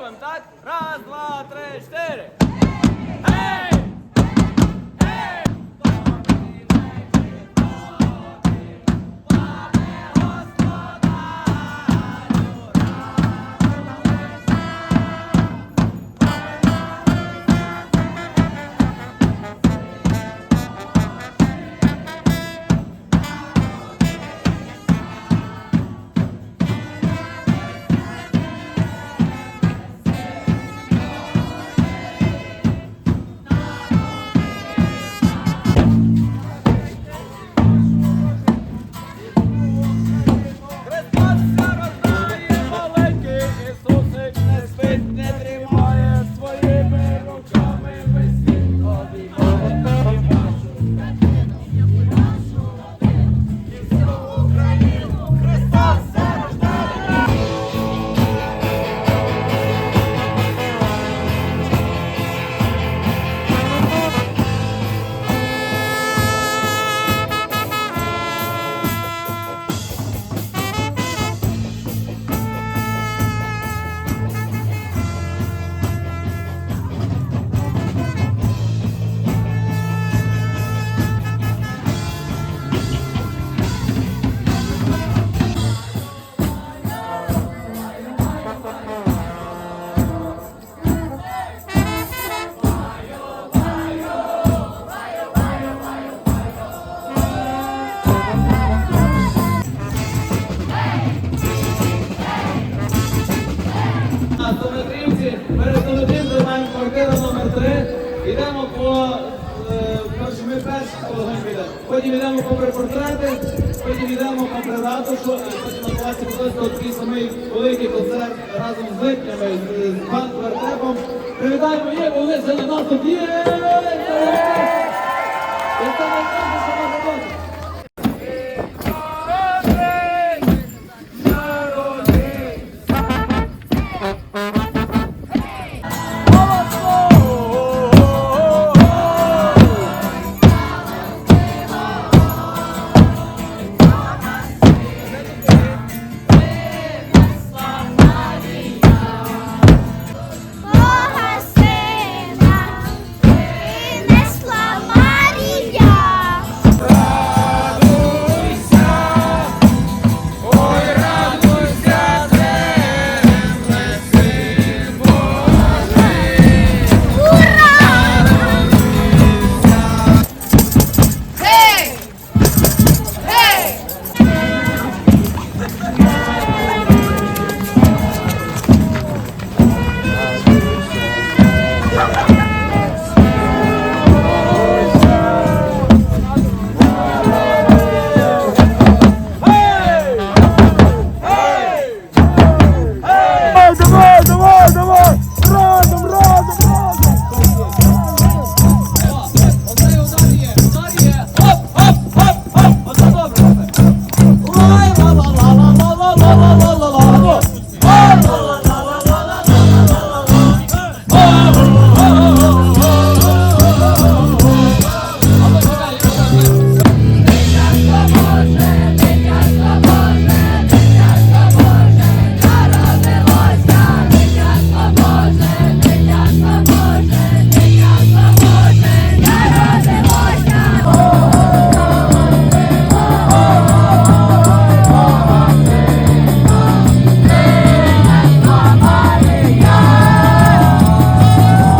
pământat, raz, la, trei, ștere! На Стометрівці перед Стометрівцем займаємо квартира номер 3 Йдемо по е, перше, ми перші половину. Потім йдемо попри портрети, потім йдемо попри ратушу, е, потім на класі близько такий самий великий концерт разом з липнями, з, Вертепом. Привітаємо є, вони за нас тут є! Ay, ay, ay, ay, ay.